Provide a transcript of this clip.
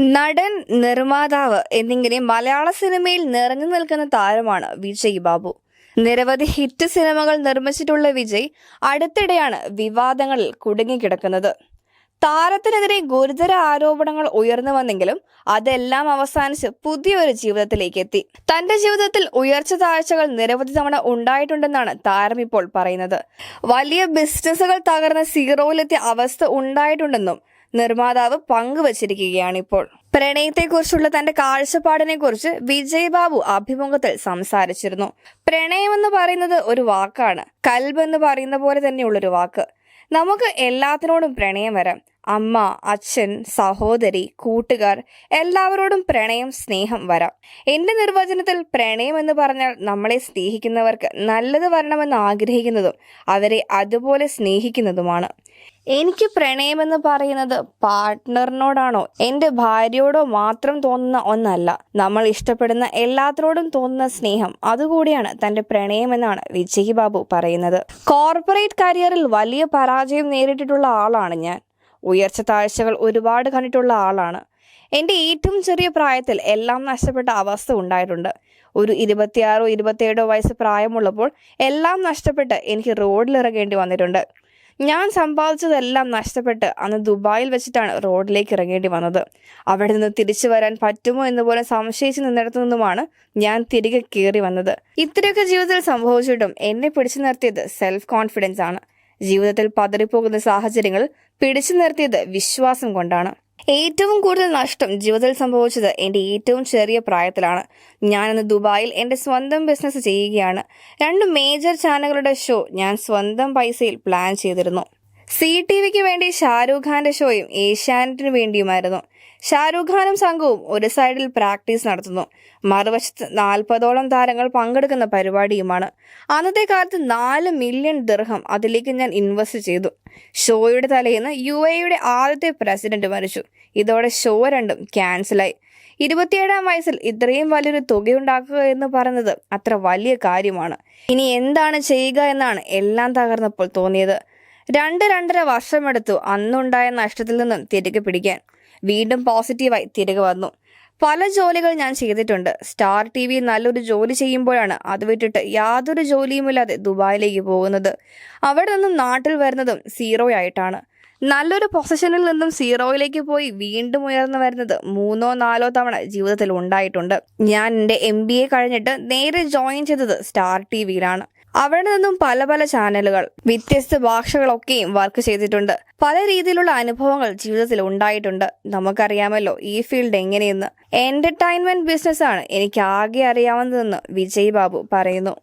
നടൻ നിർമ്മാതാവ് എന്നിങ്ങനെ മലയാള സിനിമയിൽ നിറഞ്ഞു നിൽക്കുന്ന താരമാണ് വിജയ് ബാബു. നിരവധി ഹിറ്റ് സിനിമകൾ നിർമ്മിച്ചിട്ടുള്ള വിജയ് അടുത്തിടെയാണ് വിവാദങ്ങളിൽ കുടുങ്ങിക്കിടക്കുന്നത്. താരത്തിനെതിരെ ഗുരുതര ആരോപണങ്ങൾ ഉയർന്നു വന്നെങ്കിലും അതെല്ലാം അവസാനിച്ച് പുതിയൊരു ജീവിതത്തിലേക്ക് എത്തി തന്റെ ജീവിതത്തിൽ ഉയർച്ച താഴ്ചകൾ നിരവധി തവണ ഉണ്ടായിട്ടുണ്ടെന്നാണ് താരം ഇപ്പോൾ പറയുന്നത്. വലിയ ബിസിനസ്സുകൾ തകർന്ന സീറോയിലെത്തിയ അവസ്ഥ ഉണ്ടായിട്ടുണ്ടെന്നും നിർമ്മാതാവ് പങ്കുവച്ചിരിക്കുകയാണ് ഇപ്പോൾ പ്രണയത്തെക്കുറിച്ചുള്ള തന്റെ കാഴ്ചപ്പാടിനെ കുറിച്ച് വിജയ് ബാബു അഭിമുഖത്തിൽ സംസാരിച്ചിരുന്നു. പ്രണയമെന്ന് പറയുന്നത് ഒരു വാക്കാണ്. കൽബ് എന്ന് പറയുന്ന പോലെ തന്നെയുള്ളൊരു വാക്ക്. നമുക്ക് എല്ലാത്തിനോടും പ്രണയം വരാം. അമ്മ അച്ഛൻ സഹോദരി കൂട്ടുകാർ എല്ലാവരോടും പ്രണയം സ്നേഹം വരാം. എന്റെ നിർവചനത്തിൽ പ്രണയം എന്ന് പറഞ്ഞാൽ നമ്മളെ സ്നേഹിക്കുന്നവർക്ക് നല്ലത് വരണമെന്ന് ആഗ്രഹിക്കുന്നതും അവരെ അതുപോലെ സ്നേഹിക്കുന്നതുമാണ്. എനിക്ക് പ്രണയമെന്ന് പറയുന്നത് പാർട്ട്ണറിനോടാണോ? എന്റെ ഭാര്യയോടോ മാത്രം തോന്നുന്ന ഒന്നല്ല. നമ്മൾ ഇഷ്ടപ്പെടുന്ന എല്ലാത്തിനോടും തോന്നുന്ന സ്നേഹം. അതുകൂടിയാണ് തന്റെ പ്രണയമെന്നാണ് വിജയ് ബാബു പറയുന്നത്. കോർപ്പറേറ്റ് കരിയറിൽ വലിയ പരാജയം നേരിട്ടിട്ടുള്ള ആളാണ് ഞാൻ. ഉയർച്ച താഴ്ചകൾ ഒരുപാട് കണ്ടിട്ടുള്ള ആളാണ്. എന്റെ ഏറ്റവും ചെറിയ പ്രായത്തിൽ എല്ലാം നഷ്ടപ്പെട്ട അവസ്ഥ ഉണ്ടായിട്ടുണ്ട്. ഒരു ഇരുപത്തിയാറോ ഇരുപത്തിയേഴോ വയസ്സ് പ്രായമുള്ളപ്പോൾ എല്ലാം നഷ്ടപ്പെട്ട് എനിക്ക് റോഡിലിറങ്ങേണ്ടി വന്നിട്ടുണ്ട്. ഞാൻ സമ്പാദിച്ചതെല്ലാം നഷ്ടപ്പെട്ട് അന്ന് ദുബായിൽ വെച്ചിട്ടാണ് റോഡിലേക്ക് ഇറങ്ങേണ്ടി വന്നത്. അവിടെ നിന്ന് തിരിച്ചു വരാൻ പറ്റുമോ എന്ന് പോലെ സംശയിച്ച് നിന്നിടത്തു നിന്നുമാണ് ഞാൻ തിരികെ കയറി വന്നത്. ഇത്രയൊക്കെ ജീവിതത്തിൽ സംഭവിച്ചിട്ടും എന്നെ പിടിച്ചു നിർത്തിയത് സെൽഫ് കോൺഫിഡൻസ് ആണ്. ജീവിതത്തിൽ പതറിപ്പോകുന്ന സാഹചര്യങ്ങൾ പിടിച്ചു നിർത്തിയത് വിശ്വാസം കൊണ്ടാണ്. ഏറ്റവും കൂടുതൽ നഷ്ടം ജീവിതത്തിൽ സംഭവിച്ചത് എന്റെ ഏറ്റവും ചെറിയ പ്രായത്തിലാണ്. ഞാനിന്ന് ദുബായിൽ എന്റെ സ്വന്തം ബിസിനസ് ചെയ്യുകയാണ്. രണ്ട് മേജർ ചാനലുകളുടെ ഷോ ഞാൻ സ്വന്തം പൈസയിൽ പ്ലാൻ ചെയ്തിരുന്നു. സി ടി വിക്ക് വേണ്ടി ഷാരൂഖ് ഖാന്റെ ഷോയും ഏഷ്യാനെറ്റിന് വേണ്ടിയുമായിരുന്നു. ഷാരൂഖ് ഖാനും സംഘവും ഒരു സൈഡിൽ പ്രാക്ടീസ് നടത്തുന്നു. മറുവശത്ത് നാൽപ്പതോളം താരങ്ങൾ പങ്കെടുക്കുന്ന പരിപാടിയുമാണ്. അന്നത്തെ കാലത്ത് നാല് മില്യൺ ദർഹം അതിലേക്ക് ഞാൻ ഇൻവെസ്റ്റ് ചെയ്തു. ഷോയുടെ തലേന്ന് യു എയുടെ ആദ്യത്തെ പ്രസിഡന്റ് മരിച്ചു. ഇതോടെ ഷോ രണ്ടും ക്യാൻസലായി. ഇരുപത്തിയേഴാം വയസ്സിൽ ഇത്രയും വലിയൊരു തുകയുണ്ടാക്കുക എന്ന് പറയുന്നത് അത്ര വലിയ കാര്യമാണ്. ഇനി എന്താണ് ചെയ്യുക എന്നാണ് എല്ലാം തകർന്നപ്പോൾ തോന്നിയത്. രണ്ട് രണ്ടര വർഷമെടുത്തു അന്നുണ്ടായ നഷ്ടത്തിൽ നിന്നും തിരികെ പിടിക്കാൻ. വീണ്ടും പോസിറ്റീവായി തിരികെ വന്നു. പല ജോലികൾ ഞാൻ ചെയ്തിട്ടുണ്ട്. സ്റ്റാർ ടി വി നല്ലൊരു ജോലി ചെയ്യുമ്പോഴാണ് അത് വിട്ടിട്ട് യാതൊരു ജോലിയുമില്ലാതെ ദുബായിലേക്ക് പോകുന്നത്. അവിടെ നിന്നും നാട്ടിൽ വരുന്നതും സീറോ ആയിട്ടാണ്. നല്ലൊരു പൊസിഷനിൽ നിന്നും സീറോയിലേക്ക് പോയി വീണ്ടും ഉയർന്നു വരുന്നത് മൂന്നോ നാലോ തവണ ജീവിതത്തിൽ ഉണ്ടായിട്ടുണ്ട്. ഞാൻ എന്റെ എം ബി എ കഴിഞ്ഞിട്ട് നേരെ ജോയിൻ ചെയ്തത് സ്റ്റാർ ടി വിയിലാണ് അവിടെ നിന്നും പല പല ചാനലുകൾ വ്യത്യസ്ത ഭാഷകളൊക്കെയും വർക്ക് ചെയ്തിട്ടുണ്ട്. പല രീതിയിലുള്ള അനുഭവങ്ങൾ ജീവിതത്തിൽ ഉണ്ടായിട്ടുണ്ട്. നമുക്കറിയാമല്ലോ ഈ ഫീൽഡ് എങ്ങനെയെന്ന്. എന്റർടൈൻമെന്റ് ബിസിനസ് ആണ് എനിക്ക് ആകെ അറിയാവുന്നതെന്ന് വിജയ് ബാബു പറയുന്നു.